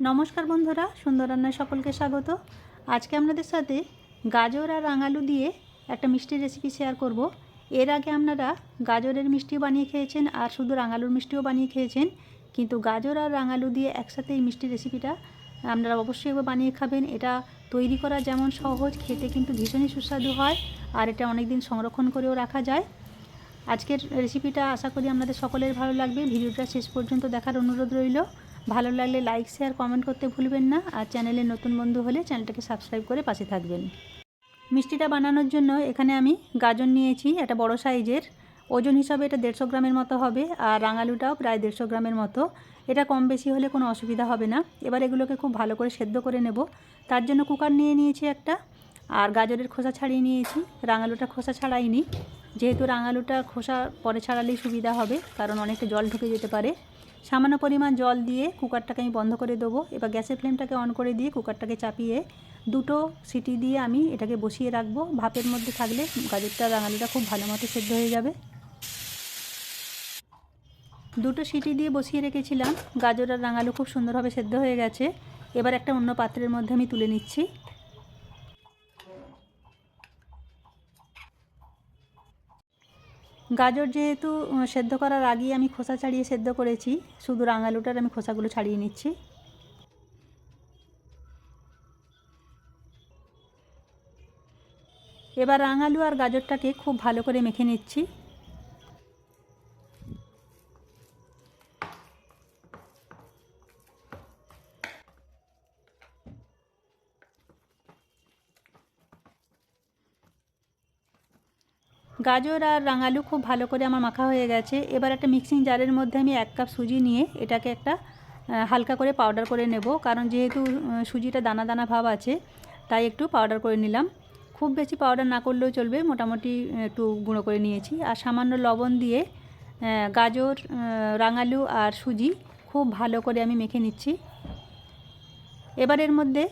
নমস্কার বন্ধুরা সুন্দর রান্নায় সকলকে স্বাগত। আজকে আপনাদের সাথে গাজর আর রাঙালু দিয়ে একটা মিষ্টি রেসিপি শেয়ার করব। এর আগে আপনারা গাজরের মিষ্টিও বানিয়ে খেয়েছেন আর শুধু রাঙালুর মিষ্টিও বানিয়ে খেয়েছেন, কিন্তু গাজর আর রাঙালু দিয়ে একসাথে এই মিষ্টি রেসিপিটা আপনারা অবশ্যই বানিয়ে খাবেন। এটা তৈরি করা যেমন সহজ, খেতে কিন্তু ভীষণই সুস্বাদু হয় আর এটা অনেক দিন সংরক্ষণ করেও রাখা যায়। আজকের রেসিপিটা আশা করি আপনাদের সকলের ভালো লাগবে। ভিডিওটা শেষ পর্যন্ত দেখার অনুরোধ রইল। ভালো লাগলে লাইক শেয়ার কমেন্ট করতে ভুলবেন না। আর চ্যানেলে নতুন বন্ধু হলে চ্যানেলটাকে সাবস্ক্রাইব করে পাশে থাকবেন। মিষ্টিটা বানানোর জন্য এখানে আমি গাজর নিয়েছি একটা বড় সাইজের। ওজন হিসাবে এটা দেড়শো গ্রামের মতো হবে, আর রাঙালুটাও প্রায় দেড়শো গ্রামের মতো। এটা কম বেশি হলে কোনো অসুবিধা হবে না। এবার এগুলোকে খুব ভালো করে সেদ্ধ করে নেব। তার জন্য কুকার নিয়ে নিয়েছি একটা, আর গাজরের খোসা ছাড়িয়ে নিয়েছি। রাঙালুটা খোসা ছাড়াইনি। যেহেতু রাঙালুটা খোসা পরে ছাড়ালেই সুবিধা হবে, কারণ অনেকটা জল ঢুকে যেতে পারে। সামান্য পরিমাণ জল দিয়ে কুকারটাকে আমি বন্ধ করে দেবো। এবার গ্যাসের ফ্লেমটাকে অন করে দিয়ে কুকারটাকে চাপিয়ে দুটো সিটি দিয়ে আমি এটাকে বসিয়ে রাখব। ভাপের মধ্যে থাকলে গাজরটা, রাঙালিটা খুব ভালো মতো সেদ্ধ হয়ে যাবে। দুটো সিটি দিয়ে বসিয়ে রেখেছিলাম। গাজর আর রাঙালু খুব সুন্দরভাবে সেদ্ধ হয়ে গেছে। এবার একটা অন্য পাত্রের মধ্যে আমি তুলে নিচ্ছি। গাজর যেহেতু সেদ্ধ করার আগেই আমি খোসা ছাড়িয়ে সেদ্ধ করেছি। শুধু রাঙালুটার আমি খোসাগুলো ছাড়িয়ে নিচ্ছি। এবার রাঙালু আর গাজরটাকে খুব ভালো করে মেখে নিচ্ছি। গাজর আর রাঙালু খুব ভালো করে আমার মাখা হয়ে গেছে। এবার একটা মিক্সিং জারের মধ্যে আমি এক কাপ সুজি নিয়ে এটাকে একটা হালকা করে পাউডার করে নেব। কারণ যেহেতু সুজিটা দানা দানা ভাব আছে, তাই একটু পাউডার করে নিলাম। খুব বেশি পাউডার না করলেও চলবে, মোটামুটি একটু গুঁড়ো করে নিয়েছি। আর সামান্য লবণ দিয়ে গাজর রাঙালু আর সুজি খুব ভালো করে আমি মেখে নিচ্ছি। এবার এর মধ্যে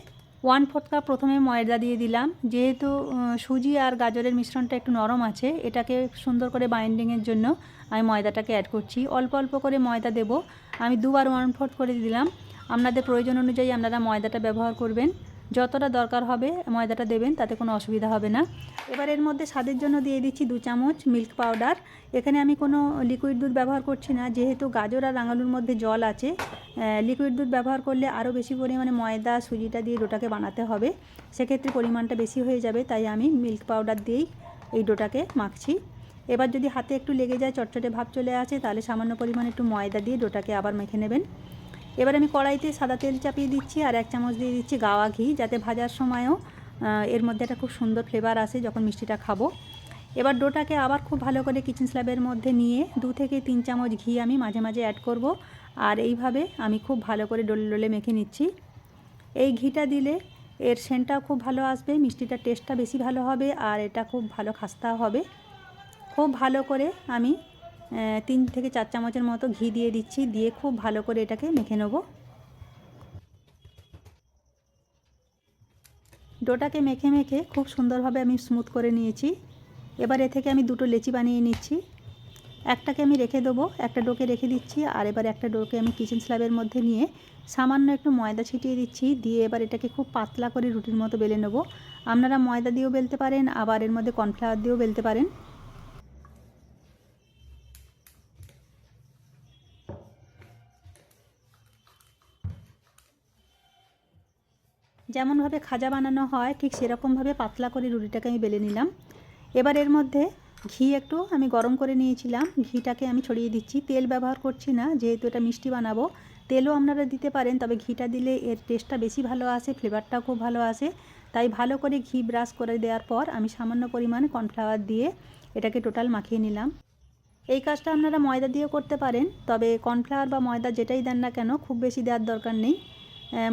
ওয়ান ফোর্থ কাপ প্রথমে ময়দা দিয়ে দিলাম। যেহেতু সুজি আর গাজরের মিশ্রণটা একটু নরম আছে, এটাকে সুন্দর করে বাইন্ডিংয়ের জন্য আমি ময়দাটাকে অ্যাড করছি। অল্প অল্প করে ময়দা দেব। আমি দুবার ওয়ান ফোর্থ করে দিলাম। আপনাদের প্রয়োজন অনুযায়ী আপনারা ময়দাটা ব্যবহার করবেন। যতটা দরকার হবে ময়দাটা দেবেন, তাতে কোনো অসুবিধা হবে না। এবার এর মধ্যে স্বাদের জন্য দিয়ে দিচ্ছি দু চামচ মিল্ক পাউডার। এখানে আমি কোনো লিকুইড দুধ ব্যবহার করছি না, যেহেতু গাজর আর রাঙালুর মধ্যে জল আছে লিকুইড দুধ ব্যবহার করলে আরও বেশি পরিমাণে ময়দা, সুজিটা দিয়ে ডোটাকে বানাতে হবে। সেক্ষেত্রে পরিমাণটা বেশি হয়ে যাবে, তাই আমি মিল্ক পাউডার দিয়েই এই ডোটাকে মাখছি। এবার যদি হাতে একটু লেগে যায়, চটচটে ভাব চলে আসে, তাহলে সামান্য পরিমাণে একটু ময়দা দিয়ে ডোটাকে আবার মেখে নেবেন। এবার আমি কড়াইতে সাদা তেল চাপিয়ে দিচ্ছি আর এক চামচ দিয়ে দিচ্ছি গাওয়া ঘি, যাতে ভাজার সময়ও এর মধ্যে একটা খুব সুন্দর ফ্লেভার আসে যখন মিষ্টিটা খাব। এবার ডোটাকে আবার খুব ভালো করে কিচেন স্ল্যাবের মধ্যে নিয়ে দু থেকে তিন চামচ ঘি আমি মাঝে মাঝে অ্যাড করব। আর এইভাবে আমি খুব ভালো করে ডলে ডলে মেখে নিচ্ছি। এই ঘিটা দিলে এর সেন্টটাও খুব ভালো আসবে, মিষ্টিটার টেস্টটা বেশি ভালো হবে আর এটা খুব ভালো খাস্তা হবে। খুব ভালো করে আমি তিন থেকে চার চামচের মতো ঘি দিয়ে দিচ্ছি, দিয়ে খুব ভালো করে এটাকে মেখে নেব। ডোটাকে মেখে মেখে খুব সুন্দরভাবে আমি স্মুথ করে নিয়েছি। এবার এ থেকে আমি দুটো লেচি বানিয়ে নিচ্ছি। একটাকে আমি রেখে দেবো, একটা ডোকে রেখে দিচ্ছি, আর এবার একটা ডোকে আমি কিচেন স্ল্যাবের মধ্যে নিয়ে সামান্য একটু ময়দা ছিটিয়ে দিচ্ছি, দিয়ে এবার এটাকে খুব পাতলা করে রুটির মতো বেলে নেব। আপনারা ময়দা দিয়েও বেলতে পারেন, আবার এর মধ্যে কর্নফ্লাওয়ার দিয়েও বেলতে পারেন। যেমনভাবে খাজা বানানো হয়, ঠিক সেরকমভাবে পাতলা করে রুটিটাকে আমি বেলে নিলাম। এবার এর মধ্যে ঘি একটু আমি গরম করে নিয়েছিলাম। ঘিটাকে আমি ছড়িয়ে দিচ্ছি। তেল ব্যবহার করছি না, যেহেতু এটা মিষ্টি বানাবো। তেলও আপনারা দিতে পারেন, তবে ঘিটা দিলে এর টেস্টটা বেশি ভালো আসে, ফ্লেভারটাও খুব ভালো আসে। তাই ভালো করে ঘি ব্রাশ করে দেওয়ার পর আমি সামান্য পরিমাণে কর্নফ্লাওয়ার দিয়ে এটাকে টোটাল মাখিয়ে নিলাম। এই কাজটা আপনারা ময়দা দিয়েও করতে পারেন, তবে কর্নফ্লাওয়ার বা ময়দা যেটাই দেন না কেন, খুব বেশি দেওয়ার দরকার নেই।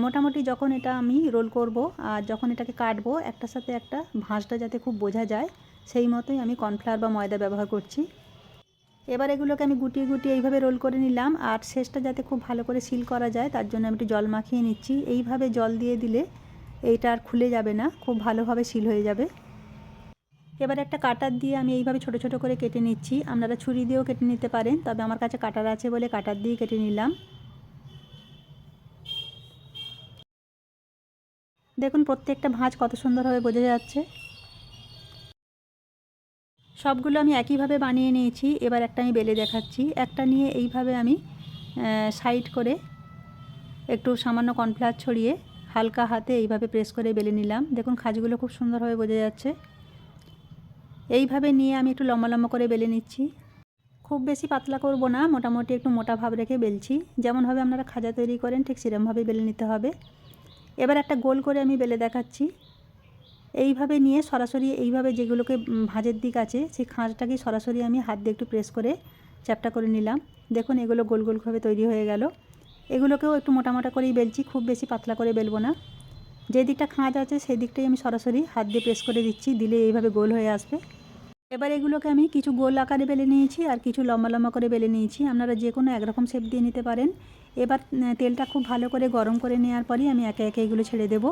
মোটামুটি যখন এটা আমি রোল করব আর যখন এটাকে কাটবো, একটার সাথে একটা ভাঁজটা যাতে খুব বোঝা যায়, সেই মতোই আমি কর্নফ্লাওয়ার বা ময়দা ব্যবহার করছি। এবার এগুলোকে আমি গুটিয়ে গুটিয়ে এইভাবে রোল করে নিলাম আর শেষটা যাতে খুব ভালো করে সিল করা যায়, তার জন্য আমি একটু জল মাখিয়ে নিচ্ছি। এইভাবে জল দিয়ে দিলে এইটা আর খুলে যাবে না, খুব ভালোভাবে সিল হয়ে যাবে। এবার একটা কাটার দিয়ে আমি এইভাবে ছোট ছোট করে কেটে নিচ্ছি। আপনারা ছুরি দিয়েও কেটে নিতে পারেন, তবে আমার কাছে কাটার আছে বলে কাটার দিয়ে কেটে নিলাম। দেখুন প্রত্যেকটা ভাঁজ কত সুন্দরভাবে বোঝা যাচ্ছে। সবগুলো আমি একইভাবে বানিয়ে নিয়েছি, এবার একটা আমি বেলে দেখাচ্ছি। একটা নিয়ে এইভাবে আমি সাইড করে একটু সামান্য কর্নফ্লাওয়ার ছড়িয়ে হালকা হাতে এইভাবে প্রেস করে বেলে নিলাম। দেখুন খাজগুলো খুব সুন্দরভাবে বোঝা যাচ্ছে। এইভাবে নিয়ে আমি একটু লম্বা লম্বা করে বেলে নিচ্ছি। খুব বেশি পাতলা করব না, মোটামুটি একটু মোটা ভাব রেখে বেলছি। যেমনভাবে আপনারা খাজা তৈরি করেন, ঠিক সেরমভাবে বেলে নিতে হবে। এবার একটা গোল করে আমি বেলে দেখাচ্ছি। এইভাবে নিয়ে সরাসরি এইভাবে যেগুলোকে ভাঁজের দিক আছে, সেই খাঁজটাকে সরাসরি আমি হাত দিয়ে একটু প্রেস করে চ্যাপটা করে নিলাম। দেখুন এগুলো গোল গোলভাবে তৈরি হয়ে গেল। এগুলোকেও একটু মোটা মোটা করেই বেলছি, খুব বেশি পাতলা করে বেলবো না। যে দিকটা খাঁজ আছে সেই দিকটাই আমি সরাসরি হাত দিয়ে প্রেস করে দিচ্ছি, দিলে এইভাবে গোল হয়ে আসবে। এবার এগুলোকে আমি কিছু গোল আকারে বেলে নিয়েছি আর কিছু লম্বা লম্বা করে বেলে নিয়েছি। আপনারা যে কোনো একরকম শেপ দিয়ে নিতে পারেন। এবার তেলটা খুব ভালো করে গরম করে নেওয়ার পরই আমি একে একে এগুলো ছেড়ে দেব।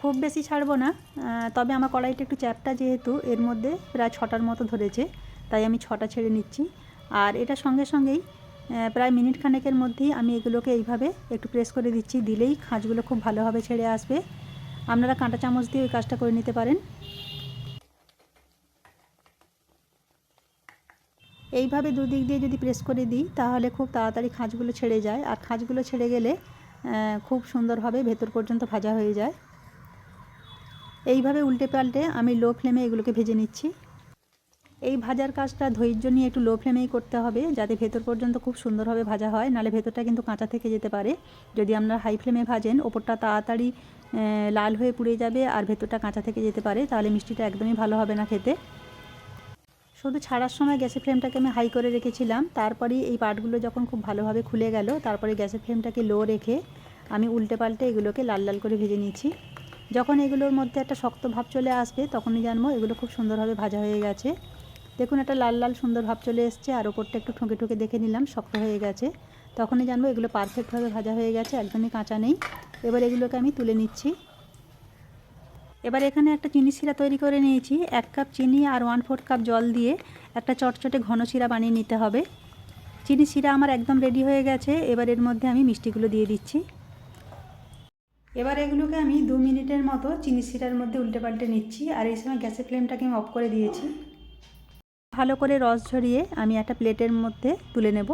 খুব বেশি ছাড়বো না তবে আমার কড়াইটা একটু চ্যাপটা যেহেতু, এর মধ্যে প্রায় ছটার মতো ধরেছে, তাই আমি ছটা ছেড়ে নিচ্ছি। আর এটা সঙ্গে সঙ্গেই প্রায় মিনিট খানেকের মধ্যেই আমি এগুলোকে এইভাবে একটু প্রেস করে দিচ্ছি, দিলেই খাঁজগুলো খুব ভালোভাবে ছেড়ে আসবে। আপনারা কাঁটা চামচ দিয়ে ওই কাজটা করে নিতে পারেন। এইভাবে দুদিক দিয়ে যদি প্রেস করে দিই, তাহলে খুব তাড়াতাড়ি খাঁজগুলো ছেড়ে যায়। আর খাঁজগুলো ছেড়ে গেলে খুব সুন্দরভাবে ভেতর পর্যন্ত ভাজা হয়ে যায়। এইভাবে উল্টে পাল্টে আমি লো ফ্লেমে এগুলোকে ভেজে নিচ্ছি। এই ভাজার কাজটা ধৈর্য নিয়ে একটু লো ফ্লেমেই করতে হবে, যাতে ভেতর পর্যন্ত খুব সুন্দরভাবে ভাজা হয়। নালে ভেতরটা কিন্তু কাঁচা থেকে যেতে পারে। যদি আপনারা হাই ফ্লেমে ভাজেন, ওপরটা তাড়াতাড়ি লাল হয়ে পুড়ে যাবে আর ভেতরটা কাঁচা থেকে যেতে পারে, তাহলে মিষ্টিটা একদমই ভালো হবে না খেতে। শুধু ছাড়ার সময় গ্যাসের ফ্লেমটাকে আমি হাই করে রেখেছিলাম। তারপরেই এই পার্টগুলো যখন খুব ভালোভাবে খুলে গেল, তারপরে গ্যাসের ফ্লেমটাকে লো রেখে আমি উল্টে পাল্টে এগুলোকে লাল লাল করে ভেজে নিয়েছি। যখন এগুলোর মধ্যে একটা শক্ত ভাব চলে আসবে, তখনই জানব এগুলো খুব সুন্দরভাবে ভাজা হয়ে গেছে। দেখুন একটা লাল লাল সুন্দর ভাব চলে এসছে, আর ওপরটা একটু ঠুকে ঠুকে দেখে নিলাম, শক্ত হয়ে গেছে। তখনই জানব এগুলো পারফেক্টভাবে ভাজা হয়ে গেছে, একদমই কাঁচা নেই। এবার এগুলোকে আমি তুলে নিচ্ছি। এবার এখানে একটা চিনি শিরা তৈরি করে নিয়েছি। এক কাপ চিনি আর ওয়ান ফোর্থ কাপ জল দিয়ে একটা চটচটে ঘন শিরা বানিয়ে নিতে হবে। চিনি শিরা আমার একদম রেডি হয়ে গেছে। এবার এর মধ্যে আমি মিষ্টিগুলো দিয়ে দিচ্ছি। এবার এগুলোকে আমি দু মিনিটের মতো চিনি শিরার মধ্যে উল্টে পাল্টে নিচ্ছি আর এই সময় গ্যাসের ফ্লেমটাকে আমি অফ করে দিয়েছি। ভালো করে রস ঝরিয়ে আমি একটা প্লেটের মধ্যে তুলে নেব।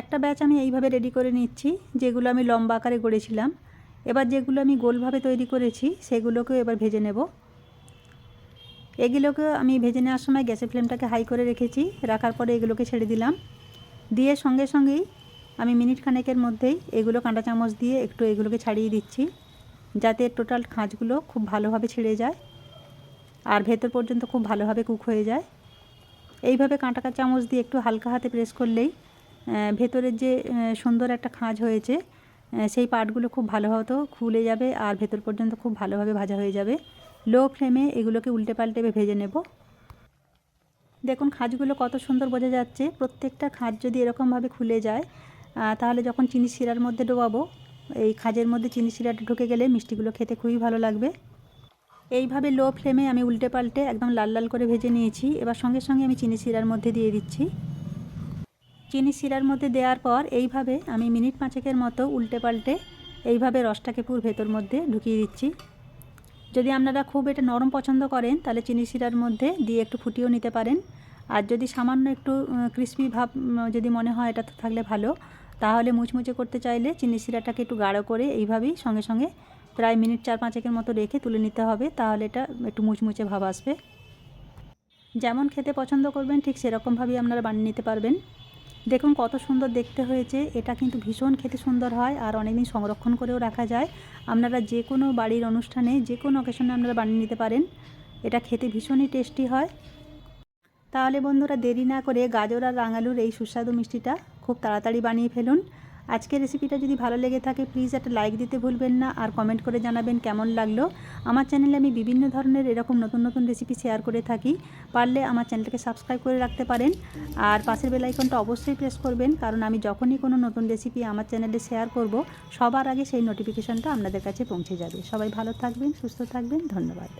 একটা ব্যাচ আমি এইভাবে রেডি করে নিচ্ছি, যেগুলো আমি লম্বা আকারে গড়েছিলাম। এবার যেগুলো আমি গোলভাবে তৈরি করেছি, সেগুলোকেও এবার ভেজে নেব। এগুলোকে আমি ভেজে নেওয়ার সময় গ্যাসের ফ্লেমটাকে হাই করে রেখেছি, রাখার পরে এগুলোকে ছেড়ে দিলাম। দিয়ে সঙ্গে সঙ্গেই আমি মিনিট খানেকের মধ্যেই এগুলো কাঁটা চামচ দিয়ে একটু এগুলোকে ছাড়িয়ে দিচ্ছি, যাতে টোটাল খাঁজগুলো খুব ভালোভাবে ছিঁড়ে যায় আর ভেতর পর্যন্ত খুব ভালোভাবে কুক হয়ে যায়। এইভাবে কাঁটা চামচ দিয়ে একটু হালকা হাতে প্রেস করলেই ভেতরের যে সুন্দর একটা খাঁজ হয়েছে সেই পার্টগুলো খুব ভালো হতো, খুলে যাবে আর ভেতর পর্যন্ত খুব ভালোভাবে ভাজা হয়ে যাবে। লো ফ্লেমে এগুলোকে উল্টে পাল্টে ভেজে নেব। দেখুন খাঁজগুলো কত সুন্দর বোঝা যাচ্ছে। প্রত্যেকটা খাঁজ যদি এরকমভাবে খুলে যায় তাহলে যখন চিনি শিরার মধ্যে ডোবাবো, এই খাজের মধ্যে চিনি শিরাটা ঢুকে গেলে মিষ্টিগুলো খেতে খুবই ভালো লাগবে। এইভাবে লো ফ্লেমে আমি উল্টে পাল্টে একদম লাল লাল করে ভেজে নিয়েছি। এবার সঙ্গে সঙ্গে আমি চিনি শিরার মধ্যে দিয়ে দিচ্ছি। চিনি শিরার মধ্যে দেওয়ার পর এইভাবে আমি মিনিট পাঁচেকের মতো উল্টে পাল্টে এইভাবে রসটাকে পুর ভেতর মধ্যে ঢুকিয়ে দিচ্ছি। যদি আপনারা খুব এটা নরম পছন্দ করেন, তাহলে চিনি শিরার মধ্যে দিয়ে একটু ফুটিয়েও নিতে পারেন। আর যদি সামান্য একটু ক্রিসপি ভাব যদি মনে হয় এটা থাকলে ভালো, তাহলে মুচমুচে করতে চাইলে চিনি শিরাটাকে একটু গাঢ় করে এইভাবেই সঙ্গে সঙ্গে প্রায় মিনিট চার পাঁচেকের মতো রেখে তুলে নিতে হবে, তাহলে এটা একটু মুচমুচে ভাব আসবে। যেমন খেতে পছন্দ করবেন, ঠিক সেরকমভাবেই আপনারা বানিয়ে নিতে পারবেন। দেখুন কত সুন্দর দেখতে হয়েছে। এটা কিন্তু ভীষণ খেতে সুন্দর হয় আর অনেকদিন সংরক্ষণ করেও রাখা যায়। আপনারা যে কোনো বাড়ির অনুষ্ঠানে যে কোনো অকেশনে আপনারা বানিয়ে নিতে পারেন। এটা খেতে ভীষণই টেস্টি হয়। তাহলে বন্ধুরা দেরি না করে গাজর আর রাঙালুর এই সুস্বাদু মিষ্টিটা খুব তাড়াতাড়ি বানিয়ে ফেলুন। আজকের রেসিপিটা যদি ভালো লেগে থাকে প্লিজ একটা লাইক দিতে ভুলবেন না আর কমেন্ট করে জানাবেন কেমন লাগল। আমার চ্যানেলে আমি বিভিন্ন ধরনের এরকম নতুন নতুন রেসিপি শেয়ার করে থাকি। পারলে আমার চ্যানেলটাকে সাবস্ক্রাইব করে রাখতে পারেন। আর পাশের বেলাইকনটা অবশ্যই প্রেস করবেন, কারণ আমি যখনই কোনো নতুন রেসিপি আমার চ্যানেলে শেয়ার করব, সবার আগে সেই নোটিফিকেশানটা আপনাদের কাছে পৌঁছে যাবে। সবাই ভালো থাকবেন, সুস্থ থাকবেন, ধন্যবাদ।